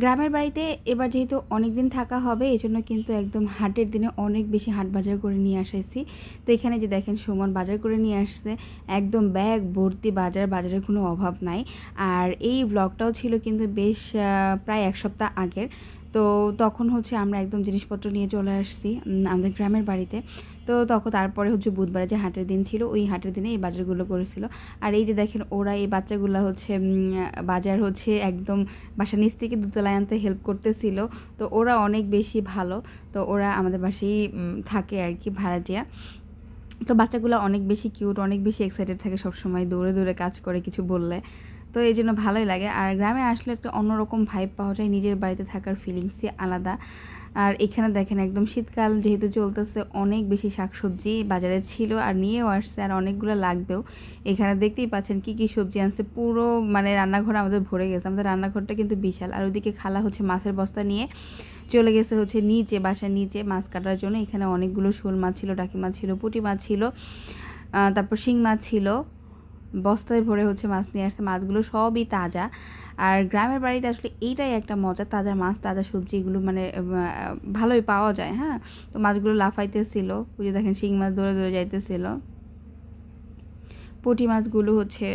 গ্রামের বাড়িতে এবার যেহেতু অনেক দিন থাকা হবে এই জন্য কিন্তু একদম হাটের দিনে অনেক বেশি হাট বাজার করে নিয়ে আসাইছি। তো এখানে যে দেখেন সুমন বাজার করে নিয়ে আসছে, একদম ব্যাগ ভর্তি বাজার, বাজারের কোনো অভাব নাই। আর এই ব্লগটাও ছিল কিন্তু বেশ প্রায় এক সপ্তাহ আগের। তো তখন হচ্ছে আমরা একদম জিনিসপত্র নিয়ে চলে আসছি আমাদের গ্রামের বাড়িতে। তো তখন তারপরে হচ্ছে বুধবারে যে হাটের দিন ছিল, ওই হাটের দিনে এই বাজারগুলো করেছিল। আর এই যে দেখেন, ওরা এই বাচ্চাগুলো হচ্ছে বাজার হচ্ছে একদম বাসার নিচ থেকে দুতলায় আনতে হেল্প করতেছিল। তো ওরা অনেক বেশি ভালো। তো ওরা আমাদের বাসায় থাকে আর কি ভাড়াটিয়া। তো বাচ্চাগুলো অনেক বেশি কিউট অনেক বেশি এক্সাইটেড থাকে সবসময়, দৌড়ে দৌড়ে কাজ করে কিছু বললে। তো এই জন্য ভালোই লাগে। আর গ্রামে আসলে একটা অন্যরকম ভাইব পাওয়া যায়, নিজের বাড়িতে থাকার ফিলিংসই আলাদা। আর এখানে দেখেন একদম শীতকাল যেহেতু চলতেছে, অনেক বেশি শাকসবজি বাজারে ছিল আর নিয়েও আসছে আর অনেকগুলো লাগবেও। এখানে দেখতেই পাচ্ছেন কি কি সবজি আনছে। পুরো মানে রান্নাঘর আমাদের ভরে গেছে। আমাদের রান্নাঘরটা কিন্তু বিশাল। আর ওইদিকে খালা হচ্ছে মাছের বস্তা নিয়ে চলে গেছে হচ্ছে নিচে, বাসার নিচে মাছ কাটার জন্য। এখানে অনেকগুলো শোল মাছ ছিল, ডাকি মাছ ছিল, পুঁটি মাছ ছিল তারপর শিং মাছ ছিল। বস্তায় ভরে হচ্ছে মাছ নিয়ে আসছে, মাছগুলো সবই তাজা। আর গ্রামের বাড়িতে আসলে এইটাই একটা মজা, তাজা মাছ, তাজা সবজি এগুলো মানে ভালোই পাওয়া যায় হ্যাঁ? তো মাছগুলো লাফাইতেছিল, ওই যে দেখেন শিং মাছ দৌড়ে দৌড়ে যাইতেছিল। পুঁটি মাছগুলো হচ্ছে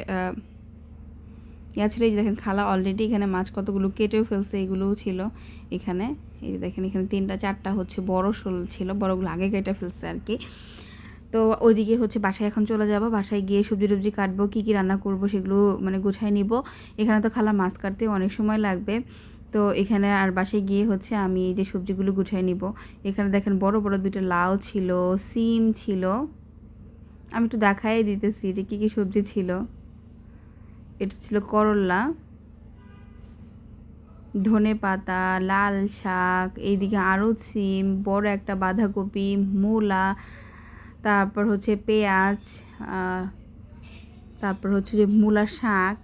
ইয়া ছিল, এই যে দেখেন খালা অলরেডি এখানে মাছ কতগুলো কেটেও ফেলছে, এগুলোও ছিল এখানে। এই যে দেখেন, এখানে তিনটা, চারটা হচ্ছে বড় শোল ছিল, বড়গুলো আগে কেটে ফেলছে আর কি। তো ওইদিকে হচ্ছে বাসায় এখন চলে যাব, বাসায় গিয়ে সবজি টবজি কাটবো, কী কী রান্না করব সেগুলো মানে গুছাই নিব। এখানে তো খালা মাছ কাটতে অনেক সময় লাগবে। তো এখানে আর বাসায় গিয়ে হচ্ছে আমি এই যে সবজিগুলো গুছাই নিব। এখানে দেখেন বড় বড় দুটো লাউ ছিল, সিম ছিল। আমি একটু দেখাই দিতেছি যে কী কী সবজি ছিল। এটা ছিল করল্লা ধনে পাতা, লাল শাক, এইদিকে আরও সিম, বড় একটা বাঁধাকপি, মূলা তারপর হচ্ছে পেঁয়াজ তারপর হচ্ছে যে মূলা শাক,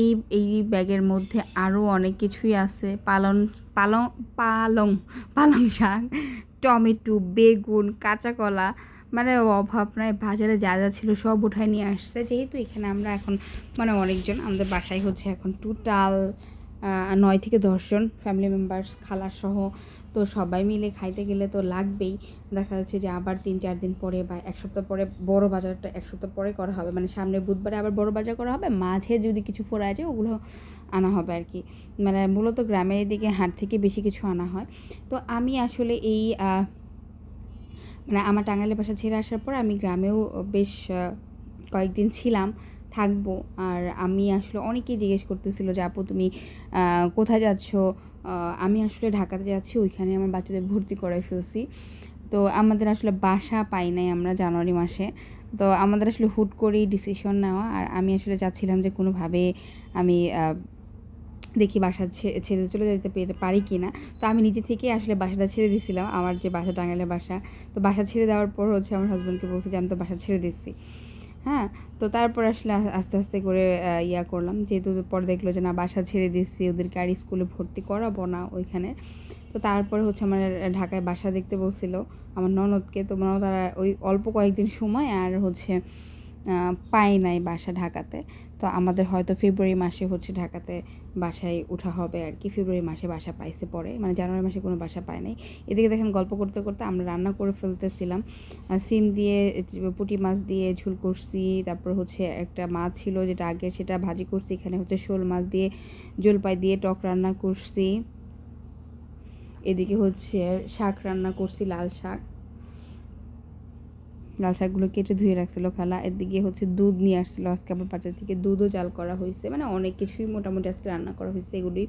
এই এই ব্যাগের মধ্যে আরও অনেক কিছুই আছে। পালং পালং পালং পালং শাক, টমেটো, বেগুন কাঁচা কলা মানে অভাব নাই, বাজারে যা যা ছিল সব উঠায় নিয়ে আসছে। যেহেতু এখানে আমরা এখন মানে অনেকজন আমাদের বাসায় হচ্ছে এখন টোটাল নয় থেকে দশজন ফ্যামিলি মেম্বার্স খালার সহ তো সবাই মিলে খাইতে গেলে তো লাগবেই। দেখা যাচ্ছে যে আবার তিন চার দিন পরে বা এক সপ্তাহ পরে বড় বাজারটা এক সপ্তাহ পরে করা হবে। মানে সামনে বুধবারে আবার বড় বাজার করা হবে, মাঝে যদি কিছু ফোরা যায় ওগুলো আনা হবে আর কি। মানে মূলত গ্রামের দিকে হাট থেকে বেশি কিছু আনা হয়। তো আমি আসলে এই মানে আমার টাঙ্গাইলের বাসা ছেড়ে আসার পর আমি গ্রামেও বেশ কয়েকদিন ছিলাম। থাকব। আর আমি আসলে অনেকেই জিজ্ঞেস করতেছিল যে, আপু, তুমি কোথায় যাচ্ছ? আমি আসলে ঢাকাতে যাচ্ছি, ওইখানে আমার বাচ্চাদের ভর্তি করে ফেলছি। তো আমাদের আসলে বাসা পাই নাই আমরা জানুয়ারি মাসে। তো আমাদের আসলে হুট করেই ডিসিশন নেওয়া। আর আমি আসলে চাচ্ছিলাম যে, কোনোভাবে আমি দেখি বাসা ছেড়ে চলে যেতে পেরে কি না তো আমি নিজে থেকে আসলে বাসাটা ছেড়ে দিয়েছিলাম আমার যে বাসা টাঙ্গাইলের বাসা। তো বাসা ছেড়ে দেওয়ার পর হচ্ছে আমার হাজব্যান্ডকে বলছি যে, আমি তো বাসা ছেড়ে দিচ্ছি। হ্যাঁ? তো তারপর আসলে আস্তে আস্তে করে ইয়া করলাম। যেহেতু পরে দেখল যে না, বাসা ছেড়ে দিচ্ছি ওদেরকে আর স্কুলে ভর্তি করাবো না ওইখানে। তো তারপরে হচ্ছে আমার ঢাকায় বাসা দেখতে বলছিল আমার ননদকে। তো ননদ আর ওই অল্প কয়েকদিন সময় আর হচ্ছে পাই নাই বাসা ঢাকাতে। তো আমাদের হয়তো ফেব্রুয়ারি মাসে হচ্ছে ঢাকাতে বাসায় ওঠা হবে আর কি। ফেব্রুয়ারি মাসে বাসা পাইছে পরে মানে জানুয়ারি মাসে কোনো বাসা পায় নাই। এদিকে দেখেন গল্প করতে করতে আমরা রান্না করে ফেলতেছিলাম। সিম দিয়ে, পুঁটি মাছ দিয়ে ঝুল করছি, তারপর হচ্ছে একটা মাছ ছিল যেটা আগে সেটা ভাজি করছি, এখানে হচ্ছে শোল মাছ দিয়ে জলপাই দিয়ে টক রান্না করছি। এদিকে হচ্ছে শাক রান্না করছি, লাল শাক। লাল শাকগুলো কেটে ধুয়ে রাখছিল খালা। এদিকে হচ্ছে দুধ নিয়ে আসছিল। আজকে আবার বাজার থেকে দুধও জাল করা হয়েছে। মানে অনেক কিছুই মোটামুটি আজকে রান্না করা হয়েছে এগুলি।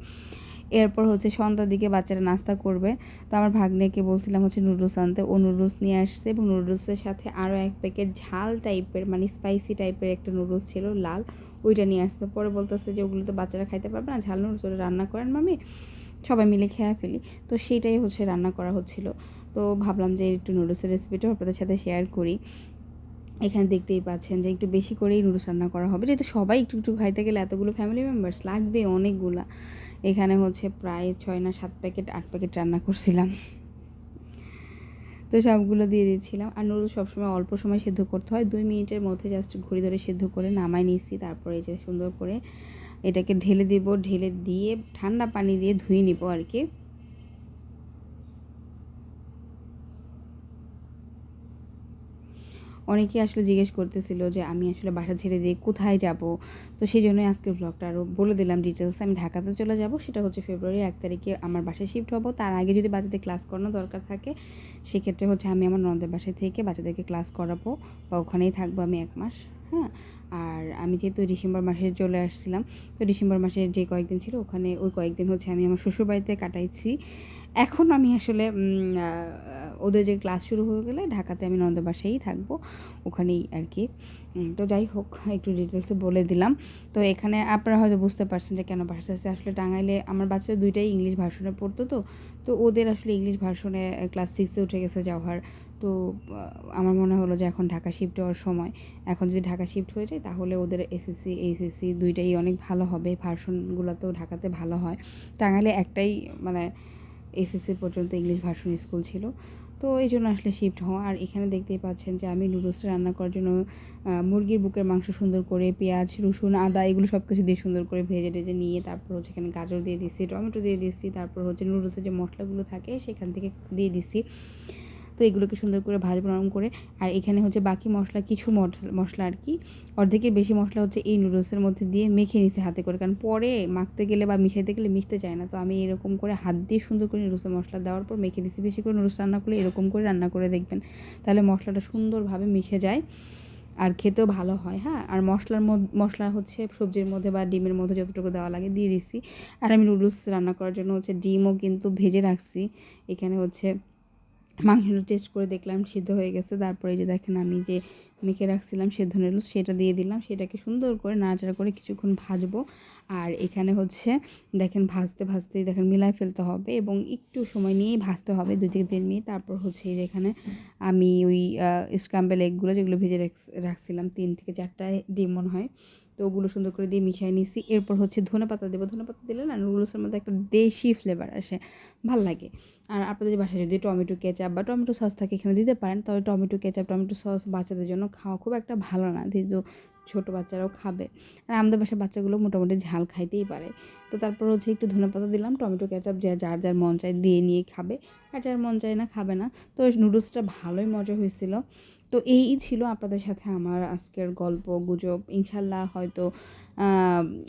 এরপর হচ্ছে সন্ধ্যার দিকে বাচ্চারা নাস্তা করবে। তো আমার ভাগ্নেকে বলছিলাম হচ্ছে নুডলস আনতে। ও নুডলস নিয়ে আসছে এবং নুডলসের সাথে আরও এক প্যাকেট ঝাল টাইপের মানে স্পাইসি টাইপের একটা নুডলস ছিল, লাল। ওইটা নিয়ে আসতে পরে বলতেছে যে ওগুলো তো বাচ্চারা খাইতে পারবে না। ঝাল নুডলস ওটা রান্না করেন মামি। সবাই মিলে খেয়ে ফেলি। তো সেইটাই হচ্ছে রান্না করা হচ্ছিল। তো ভাবলাম যে একটু নুডলসের রেসিপিটাও আপনাদের সাথে শেয়ার করি। এখানে দেখতেই পাচ্ছেন যে একটু বেশি করেই নুডলস রান্না করা হবে। যেহেতু সবাই একটু একটু খাইতে গেলে এতগুলো ফ্যামিলি মেম্বার্স লাগবে অনেকগুলা। এখানে হচ্ছে প্রায় ছয় না সাত প্যাকেট আট প্যাকেট রান্না করছিলাম। তো সবগুলো দিয়ে দিচ্ছিলাম। আর নুডলস সবসময় অল্প সময় সেদ্ধ করতে হয়। দুই মিনিটের মধ্যে জাস্ট ঘড়ি ধরে সেদ্ধ করে নামাই নিয়েছি। তারপরে যে সুন্দর করে এটাকে ঢেলে দিব, ঢেলে দিয়ে ঠান্ডা পানি দিয়ে ধুয়ে নিব আর কি। অনেকেই আসলে জিজ্ঞেস করতেছিল যে আমি আসলে বাসা ছেড়ে দিয়ে কোথায় যাব। তো সেই জন্যই আজকের ব্লগটা আরও বলে দিলাম ডিটেলস আমি ঢাকাতে চলে যাব, সেটা হচ্ছে ফেব্রুয়ারি এক তারিখে আমার বাসায় শিফট হব। তার আগে যদি বাচ্চাদের ক্লাস করানো দরকার থাকে, সেক্ষেত্রে হচ্ছে আমি আমার ননদের বাসায় থেকে বাচ্চাদেরকে ক্লাস করাবো বা ওখানেই থাকব আমি এক মাস। হ্যাঁ? আর আমি যেহেতু ডিসেম্বর মাসে চলে আসছিলাম, তো ডিসেম্বর মাসে যে কয়েকদিন ছিল, ওখানে ওই কয়েকদিন হচ্ছে আমি আমার শ্বশুরবাড়িতে কাটাইছি। এখন আমি আসলে ওদের যে ক্লাস শুরু হয়ে গেলে ঢাকাতে আমি নন্দ বাসায়ই থাকব, ওখানেই আর কি। তো যাই হোক, একটু ডিটেলসে বলে দিলাম। তো এখানে আপনারা হয়তো বুঝতে পারছেন যে কেন ভাষা আসলে টাঙ্গাইলে আমার বাচ্চারা দুইটাই ইংলিশ ভার্সনে পড়তো তো তো ওদের আসলে ইংলিশ ভার্সনে ক্লাস সিক্সে উঠে গেছে যাওয়ার। তো আমার মনে হলো যে এখন ঢাকা শিফট হওয়ার সময়। এখন যদি ঢাকা শিফট হয়ে যায়, তাহলে ওদের এসএসসি এইচএসসি দুইটাই অনেক ভালো হবে। ভার্সনগুলো তো ঢাকাতে ভালো হয়। টাঙ্গাইলে একটাই মানে এসএসসি পর্যন্ত ইংলিশ ভার্সন স্কুল ছিল। তো এই জন্য আসলে শিফট হওয়া। আর এখানে দেখতেই পাচ্ছেন যে আমি নুডলসটা রান্না করার জন্য মুরগির বুকের মাংস সুন্দর করে, পেঁয়াজ, রসুন, আদা এগুলো সব কিছু দিয়ে সুন্দর করে ভেজে টেজে নিয়ে তারপর হচ্ছে এখানে গাজর দিয়ে দিচ্ছি, টমেটো দিয়ে দিচ্ছি, তারপর হচ্ছে নুডলসের যে মশলাগুলো থাকে সেখান থেকে দিয়ে দিচ্ছি। তো এগুলোকে সুন্দর করে ভাজবো নরম করে, আর এখানে হচ্ছে বাকি মশলা কিছু মশলা আর কি। অর্ধেকের বেশি মশলা হচ্ছে এই নুডলসের মধ্যে দিয়ে মেখে নিছে হাতে করে, কারণ পরে মাখতে গেলে বা মিশাইতে গেলে মিশতে চায় না। তো আমি এরকম করে হাত দিয়ে সুন্দর করে নুডলসের মশলা দেওয়ার পর মেখে দিচ্ছি বেশি করে নুডলস রান্না করলে এরকম করে রান্না করে দেখবেন, তাহলে মশলাটা সুন্দরভাবে মিশে যায় আর খেতেও ভালো হয় হ্যাঁ। আর মশলার মধ্যে মশলা হচ্ছে সবজির মধ্যে বা ডিমের মধ্যে যতটুকু দেওয়া লাগে দিয়ে দিচ্ছি আর আমি নুডলস রান্না করার জন্য হচ্ছে ডিমও কিন্তু ভেজে রাখছি। এখানে হচ্ছে মাংসটা টেস্ট করে দেখলাম, সিদ্ধ হয়ে গেছে। তারপরে যে দেখেন আমি যে মেখে রাখছিলাম সেদ্ধ নুডলস সেটা দিয়ে দিলাম। সেটাকে সুন্দর করে নাড়াচাড়া করে কিছুক্ষণ ভাজবো। আর এখানে হচ্ছে দেখেন ভাজতে ভাজতেই দেখেন মিলাই ফেলতে হবে এবং একটু সময় নিয়েই ভাজতে হবে, দুই থেকে তিন মিনিট। তারপর হচ্ছে যেখানে আমি ওই স্ক্রাম্বেল এগগুলো যেগুলো ভেজে রাখছিলাম, তিন থেকে চারটা ডিম মনে হয়। তো ওগুলো সুন্দর করে দিয়ে মিশিয়ে নিছি। এরপর হচ্ছে ধনে পাতা দেবো। ধনে পাতা দিলে না নুডলসের মধ্যে একটা দেশি ফ্লেভার আসে, ভালো লাগে। আর আপনাদের বাসায় যদি টমেটো কেচাপ বা টমেটো সস থাকে, এখানে দিতে পারেন। তবে টমেটো কেচাপ টমেটো সস বাচ্চাদের জন্য খাওয়া খুব একটা ভালো না। যেহেতু ছোটো বাচ্চারাও খাবে। আর আমাদের বাসায় বাচ্চাগুলো মোটামুটি ঝাল খাইতেই পারে। তো তারপর হচ্ছে একটু ধনে পাতা দিলাম। টমেটো কেচাপ যা, যার যার মন চায় দিয়ে নিয়ে খাবে। আর যার মন চায় না, খাবে না। তো নুডলসটা ভালোই মজা হয়েছিল। তো এই ছিল আপনাদের সাথে আমার আজকের গল্প, গুজব। ইনশাল্লাহ হয়তো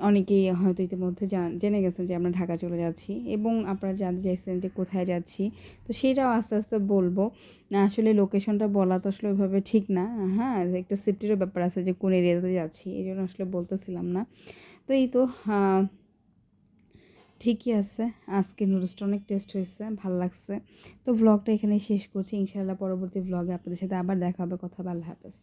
অনেকেই হয়তো ইতিমধ্যে জেনে গেছেন যে আমরা ঢাকা চলে যাচ্ছি এবং আপনারা জানতে চাইছেন যে কোথায় যাচ্ছি। তো সেটাও আস্তে আস্তে বলব। আসলে লোকেশনটা বলা তো আসলে ওইভাবে ঠিক না। হ্যাঁ একটু সেফটিরও ব্যাপার আছে যে কোন এরিয়াতে যাচ্ছি এই জন্য আসলে বলতেছিলাম না। তো এই তো ঠিকই আছে। আজকে নুডলসটা অনেক টেস্ট হয়েছে, ভালো লাগছে। তো ব্লগটা এখানে শেষ করছি। ইনশাআল্লাহ পরবর্তী ব্লগে আপনাদের সাথে আবার দেখা হবে। কথা আল্লাহ হাফেজ।